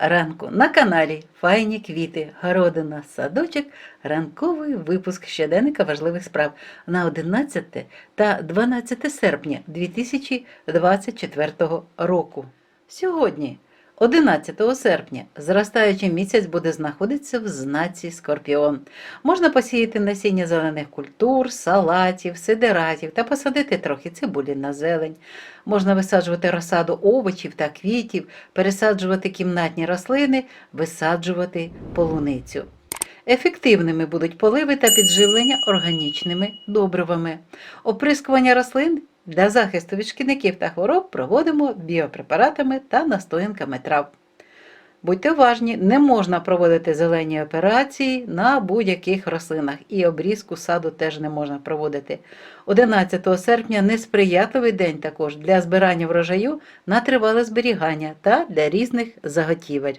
ранку на каналі Файні квіти, городина, садочок, ранковий випуск щоденника важливих справ на 11 та 12 серпня 2024 року. Сьогодні, 11 серпня, зростаючий місяць буде знаходитися в знаці Скорпіон. Можна посіяти насіння зелених культур, салатів, сидератів та посадити трохи цибулі на зелень. Можна висаджувати розсаду овочів та квітів, пересаджувати кімнатні рослини, висаджувати полуницю. Ефективними будуть поливи та підживлення органічними добривами. Оприскування рослин для захисту від шкідників та хвороб проводимо біопрепаратами та настоянками трав. Будьте уважні, не можна проводити зелені операції на будь-яких рослинах, і обрізку саду теж не можна проводити. 11 серпня несприятливий день також для збирання врожаю на тривале зберігання та для різних заготівель.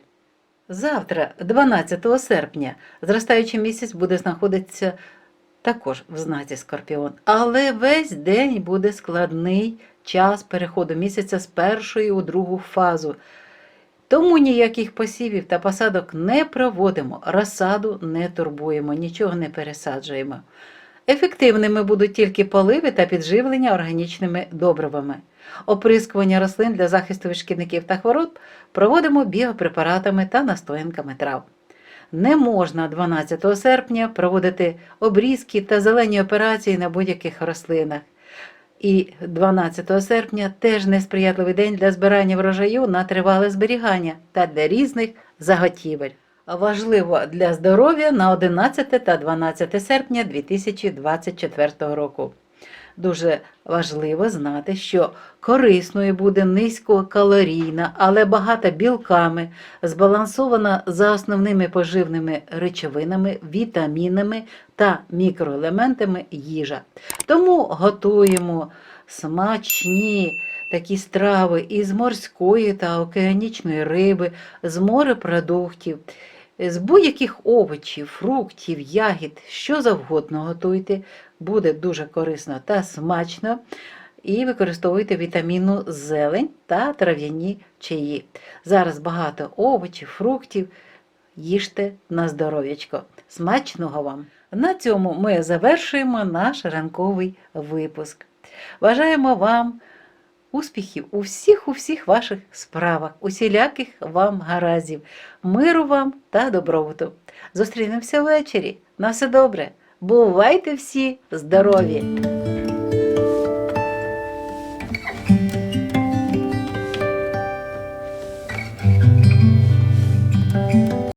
Завтра, 12 серпня, зростаючий місяць буде знаходитися також в знаці Скорпіон, але весь день буде складний час переходу місяця з першої у другу фазу. Тому ніяких посівів та посадок не проводимо, розсаду не турбуємо, нічого не пересаджуємо. Ефективними будуть тільки поливи та підживлення органічними добривами. Оприскування рослин для захисту від шкідників та хвороб проводимо біопрепаратами та настоянками трав. Не можна 12 серпня проводити обрізки та зелені операції на будь-яких рослинах. І 12 серпня теж несприятливий день для збирання врожаю на тривале зберігання та для різних заготівель. Важливо для здоров'я на 11 та 12 серпня 2024 року. Дуже важливо знати, що корисною буде низькокалорійна, але багата білками, збалансована за основними поживними речовинами, вітамінами та мікроелементами їжа. Тому готуємо смачні такі страви із морської та океанічної риби, з морепродуктів, з будь-яких овочів, фруктів, ягід, що завгодно готуйте, буде дуже корисно та смачно. І використовуйте вітамінну зелень та трав'яні чаї. Зараз багато овочів, фруктів. Їжте на здоров'ячко. Смачного вам! На цьому ми завершуємо наш ранковий випуск. Бажаємо вам успіхів у всіх у всіх ваших справах, усіляких вам гаразів, миру вам та добробуту. Зустрінемося ввечері. На все добре. Бувайте всі здорові!